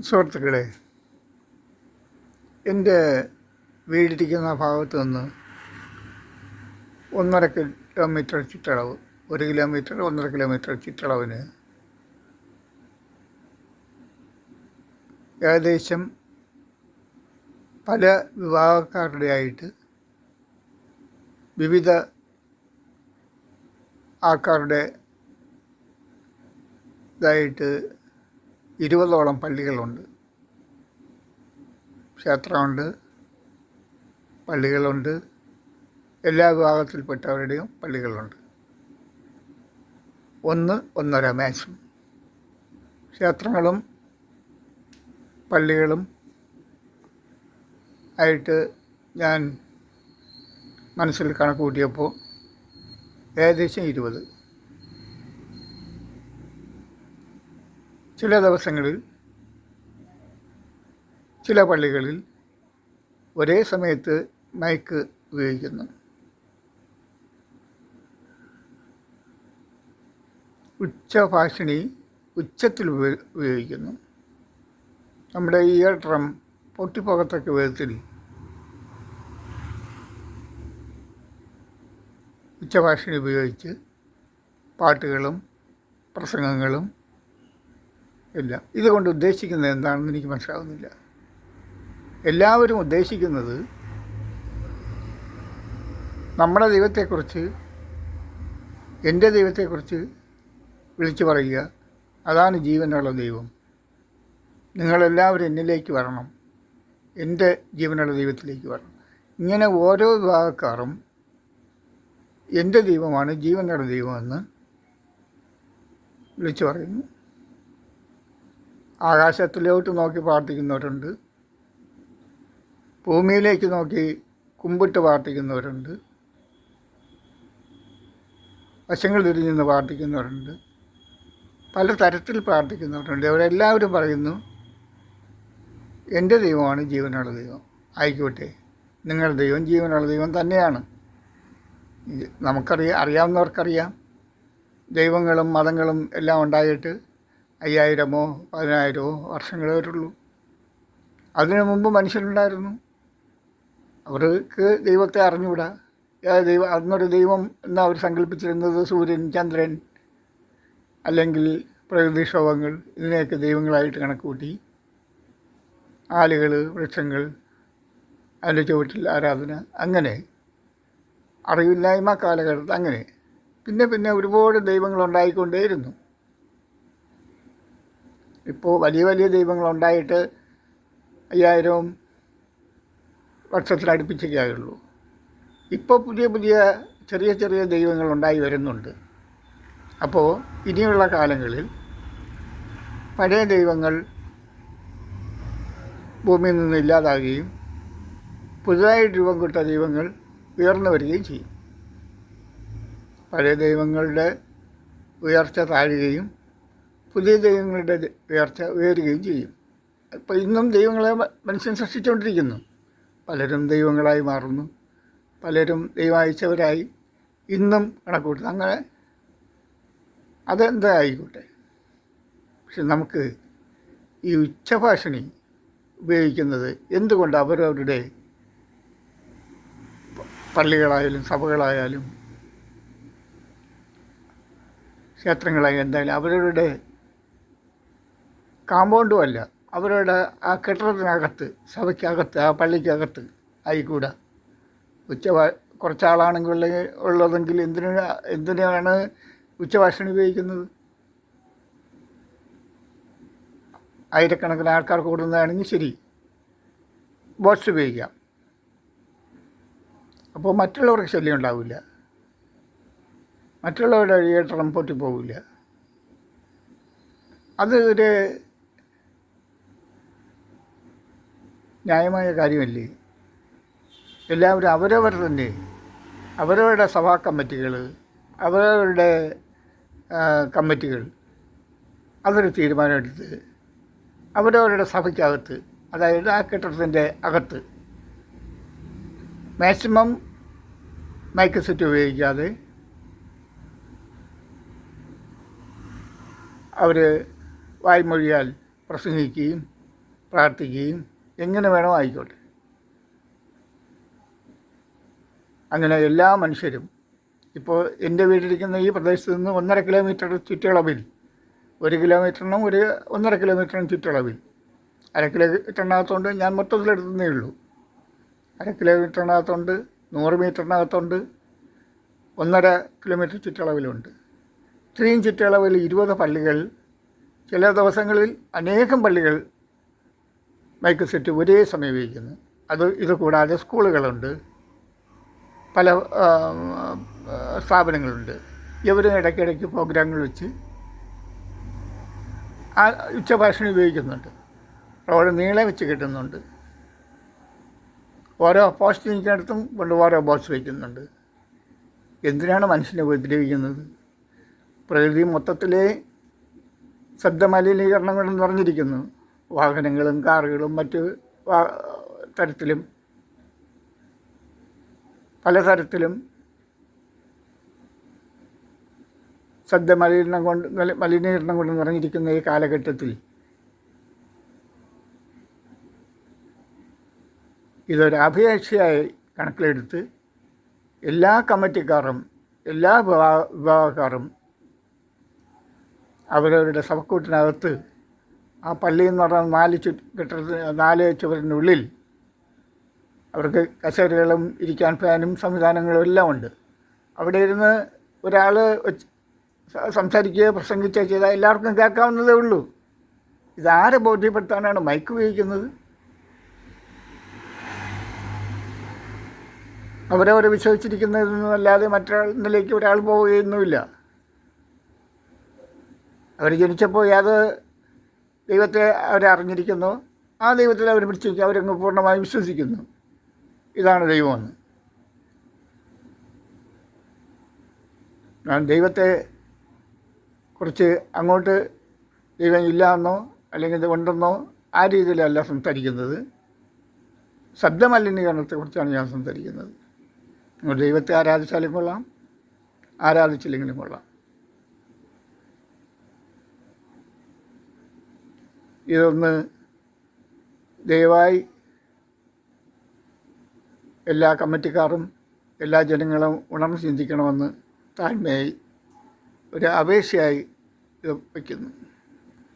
സുഹൃത്തുക്കളെ എന്റെ വീടിരിക്കുന്ന ഭാഗത്ത് നിന്ന് ഒന്നര കിലോമീറ്റർ ചുറ്റളവ് ഒരു കിലോമീറ്റർ ഒന്നര കിലോമീറ്റർ ചുറ്റളവിന് ഏകദേശം പല വിഭാഗക്കാരുടെയായിട്ട് വിവിധ ആൾക്കാരുടെ ഇതായിട്ട് ഇരുപതോളം പള്ളികളുണ്ട്. ക്ഷേത്രമുണ്ട് പള്ളികളുണ്ട്. എല്ലാ വിഭാഗത്തിൽപ്പെട്ടവരുടെയും പള്ളികളുണ്ട്. ഒന്ന് ഒന്നര മാക്സിമം. ക്ഷേത്രങ്ങളും പള്ളികളും ആയിട്ട് ഞാൻ മനസ്സിൽ കണക്ക് കൂട്ടിയപ്പോൾ ഏകദേശം ഇരുപത്. ചില ദിവസങ്ങളിൽ ചില പള്ളികളിൽ ഒരേ സമയത്ത് മൈക്ക് ഉപയോഗിക്കുന്നു. ഉച്ചഭാഷിണി ഉച്ചത്തിൽ ഉപയോ- ഉപയോഗിക്കുന്നു. നമ്മുടെ ഇയർ ഡ്രം പൊട്ടിപ്പോകത്തക്ക വിധത്തിൽ ഉച്ചഭാഷിണി ഉപയോഗിച്ച് പാട്ടുകളും പ്രസംഗങ്ങളും എല്ലാം ഇതുകൊണ്ട് ഉദ്ദേശിക്കുന്നത് എന്താണെന്ന് എനിക്ക് മനസ്സിലാവുന്നില്ല. എല്ലാവരും ഉദ്ദേശിക്കുന്നത് നമ്മുടെ ദൈവത്തെക്കുറിച്ച് എന്റെ ദൈവത്തെക്കുറിച്ച് വിളിച്ചു പറയുക. അതാണ് ജീവനുള്ള ദൈവം. നിങ്ങളെല്ലാവരും എന്നിലേക്ക് വരണം. എന്റെ ജീവനുള്ള ദൈവത്തിലേക്ക് വരണം. ഇങ്ങനെ ഓരോ വിഭാഗക്കാരും എന്റെ ദൈവമാണ് ജീവനുള്ള ദൈവമെന്ന് വിളിച്ചു പറയുന്നു. ആകാശത്തിലോട്ട് നോക്കി പ്രാർത്ഥിക്കുന്നവരുണ്ട്. ഭൂമിയിലേക്ക് നോക്കി കുമ്പിട്ട് പ്രാർത്ഥിക്കുന്നവരുണ്ട്. വശങ്ങൾ തിരിഞ്ഞ് നിന്ന് പ്രാർത്ഥിക്കുന്നവരുണ്ട്. പല തരത്തിൽ പ്രാർത്ഥിക്കുന്നവരുണ്ട്. അവരെല്ലാവരും പറയുന്നു എന്റെ ദൈവമാണ് ജീവനുള്ള ദൈവം. ആയിക്കോട്ടെ. നിങ്ങളുടെ ദൈവം ജീവനുള്ള ദൈവം തന്നെയാണ്. നമുക്കറിയാം അറിയാവുന്നവർക്കറിയാം. ദൈവങ്ങളും മതങ്ങളും എല്ലാം ഉണ്ടായിട്ട് അയ്യായിരമോ പതിനായിരമോ വർഷങ്ങളേ വരുള്ളൂ. അതിനു മുമ്പ് മനുഷ്യരുണ്ടായിരുന്നു. അവർക്ക് ദൈവത്തെ അറിഞ്ഞുകൂടാ? ദൈവം അന്നൊരു ദൈവം എന്ന് അവർ സങ്കല്പിച്ചിരുന്നത് സൂര്യൻ ചന്ദ്രൻ അല്ലെങ്കിൽ പ്രകൃതിക്ഷോഭങ്ങൾ ഇതിനെയൊക്കെ ദൈവങ്ങളായിട്ട് കണക്കുകൂട്ടി. ആലുകൾ വൃക്ഷങ്ങൾ അതിന്റെ ചുവട്ടിൽ ആരാധന അങ്ങനെ. അറിവില്ലായ്മ കാലഘട്ടത്തിൽ അങ്ങനെ. പിന്നെ പിന്നെ ഒരുപാട് ദൈവങ്ങൾ ഉണ്ടായിക്കൊണ്ടേയിരുന്നു ഇപ്പോൾ വലിയ വലിയ ദൈവങ്ങളുണ്ടായിട്ട് അയ്യായിരവും വർഷത്തിനടുപ്പിച്ചൊക്കെ ആയുള്ളൂ ഇപ്പോൾ പുതിയ പുതിയ ചെറിയ ചെറിയ ദൈവങ്ങളുണ്ടായി വരുന്നുണ്ട്. അപ്പോൾ ഇനിയുള്ള കാലങ്ങളിൽ പഴയ ദൈവങ്ങൾ ഭൂമിയിൽ നിന്ന് ഇല്ലാതാകുകയും പുതുതായി രൂപം കിട്ട ദൈവങ്ങൾ ഉയർന്നു വരികയും ചെയ്യും. പഴയ ദൈവങ്ങളുടെ ഉയർച്ച താഴുകയും പുതിയ ദൈവങ്ങളുടെ ഉയർച്ച ഉയരുകയും ചെയ്യും. ഇപ്പോൾ ഇന്നും ദൈവങ്ങളെ മനുഷ്യൻ സൃഷ്ടിച്ചുകൊണ്ടിരിക്കുന്നു പലരും ദൈവങ്ങളായി മാറുന്നു. പലരും ദൈവായിച്ചവരായി ഇന്നും കണക്കൂട്ടുന്നു. അങ്ങനെ അതെന്തായിക്കോട്ടെ പക്ഷെ നമുക്ക് ഈ ഉച്ചഭാഷണി ഉപയോഗിക്കുന്നത് എന്തുകൊണ്ട് അവരവരുടെ പള്ളികളായാലും സഭകളായാലും ക്ഷേത്രങ്ങളായാലും എന്തായാലും അവരവരുടെ കാമ്പൗണ്ടും അല്ല. അവരുടെ ആ കെട്ടിടത്തിനകത്ത് സഭയ്ക്കകത്ത് ആ പള്ളിക്കകത്ത് ആയിക്കൂടാ. ഉച്ച കുറച്ചാളാണെങ്കിൽ ഉള്ളതെങ്കിൽ എന്തിനാണ് എന്തിനാണ് ഉച്ചഭാഷണി ഉപയോഗിക്കുന്നത്? ആയിരക്കണക്കിന് ആൾക്കാർ കൂടുന്നതാണെങ്കിൽ ശരി. ബോട്ട്സ് ഉപയോഗിക്കാം. അപ്പോൾ മറ്റുള്ളവർക്ക് ശല്യം ഉണ്ടാവില്ല. മറ്റുള്ളവരുടെ തിയേറ്ററും പൊട്ടിപ്പോവില്ല അത് ഒരു ന്യായമായ കാര്യമല്ലേ? എല്ലാവരും അവരവർ തന്നെ. അവരവരുടെ സഭാ കമ്മിറ്റികൾ അവരവരുടെ കമ്മിറ്റികൾ. അതൊരു തീരുമാനമെടുത്ത് അവരവരുടെ സഭയ്ക്കകത്ത് അതായത് ആ കെട്ടിടത്തിന്റെ അകത്ത് മാക്സിമം മൈക്ക് സെറ്റ് ഉപയോഗിക്കാതെ അവർ വായ്മൊഴിയാൽ പ്രസംഗിക്കുകയും പ്രാർത്ഥിക്കുകയും എങ്ങനെ വേണോ ആയിക്കോട്ടെ. അങ്ങനെ എല്ലാ മനുഷ്യരും ഇപ്പോൾ എന്റെ വീട്ടിലിരിക്കുന്ന ഈ പ്രദേശത്ത് നിന്ന് ഒന്നര കിലോമീറ്റർ ചുറ്റളവിൽ ഒരു കിലോമീറ്ററിനും ഒരു ഒന്നര കിലോമീറ്ററിനും ചുറ്റളവിൽ അര കിലോമീറ്ററിനകത്തുണ്ട് ഞാൻ മൊത്തത്തിലെടുത്തുന്നേ ഉള്ളൂ. അര കിലോമീറ്ററിനകത്തുണ്ട് നൂറ് മീറ്ററിനകത്തുണ്ട് ഒന്നര കിലോമീറ്റർ ചുറ്റളവിലുണ്ട്. ഇത്രയും ചുറ്റളവിൽ ഇരുപത് പള്ളികൾ ചില ദിവസങ്ങളിൽ അനേകം പള്ളികൾ മൈക്ക് സെറ്റ് ഒരേ സമയം അത് ഇത് കൂടാതെ സ്കൂളുകളുണ്ട്. പല സ്ഥാപനങ്ങളുണ്ട്. ഇവരും ഇടയ്ക്കിടയ്ക്ക് പ്രോഗ്രാമുകൾ വെച്ച് ആ ഉച്ചഭാഷണം ഉപയോഗിക്കുന്നുണ്ട്. റോഡ് നീളെ വെച്ച് കിട്ടുന്നുണ്ട്. ഓരോ പോസ്റ്റ് നിൽക്കുന്നിടത്തും കൊണ്ട് ഓരോ ബോക്സ് വയ്ക്കുന്നുണ്ട് എന്തിനാണ് മനുഷ്യനെ ഉപദ്രവിക്കുന്നത്? പ്രകൃതി മൊത്തത്തിലെ ശബ്ദമലിനീകരണം കൊണ്ട് നിറഞ്ഞിരിക്കുന്നു. വാഹനങ്ങളും കാറുകളും മറ്റ് തരത്തിലും പലതരത്തിലും ശബ്ദ മലിനീകരണം കൊണ്ട് മലി- മലിനീകരണം കൊണ്ട് നിറഞ്ഞിരിക്കുന്ന ഈ കാലഘട്ടത്തിൽ ഇതൊരു അപേക്ഷയായി കണക്കിലെടുത്ത് എല്ലാ കമ്മിറ്റിക്കാരും എല്ലാ വിഭാ വിഭാഗക്കാരും അവരവരുടെ സഭക്കൂട്ടിനകത്ത് ആ പള്ളി എന്ന് പറഞ്ഞാൽ നാല് ചു കെട്ടിടത്തിന് നാല് ചുവരിനുള്ളിൽ അവർക്ക് കസേരകളും ഇരിക്കാൻ ഫാനും സംവിധാനങ്ങളും എല്ലാം ഉണ്ട്. അവിടെ ഇരുന്ന് ഒരാൾ സംസാരിക്കുകയോ പ്രസംഗിക്കുകയോ ചെയ്താൽ എല്ലാവർക്കും കേൾക്കാവുന്നതേ ഉള്ളൂ. ഇതാരെ ബോധ്യപ്പെടുത്താനാണ് മൈക്ക് ഉപയോഗിക്കുന്നത്? അവരവരെ വിശ്വസിച്ചിരിക്കുന്നതെന്നല്ലാതെ മറ്റൊരാളിലേക്ക് ഒരാൾ പോവുകയൊന്നുമില്ല. അവർ ജനിച്ചപ്പോൾ ഏത് ദൈവത്തെ അവരറിഞ്ഞിരിക്കുന്നു ആ ദൈവത്തിൽ അവർ പിടിച്ചിരിക്കുക അവരങ്ങ് പൂർണമായി വിശ്വസിക്കുന്നു. ഇതാണ് ദൈവമെന്ന്. ഞാൻ ദൈവത്തെ കുറിച്ച് അങ്ങോട്ട് ദൈവം ഇല്ല എന്നോ അല്ലെങ്കിൽ ഉണ്ടെന്നോ ആ രീതിയിലല്ല സംസാരിക്കുന്നത്. ശബ്ദമലിനീകരണത്തെക്കുറിച്ചാണ് ഞാൻ സംസാരിക്കുന്നത്. നിങ്ങൾ ദൈവത്തെ ആരാധിച്ചാലും കൊള്ളാം ആരാധിച്ചില്ലെങ്കിലും കൊള്ളാം. ഇതൊന്ന് ദയവായി എല്ലാ കമ്മിറ്റിക്കാരും എല്ലാ ജനങ്ങളും ഉണർന്ന് ചിന്തിക്കണമെന്ന് താഴ്മയായി ഒരു അപേക്ഷയായി ഇത് വയ്ക്കുന്നു.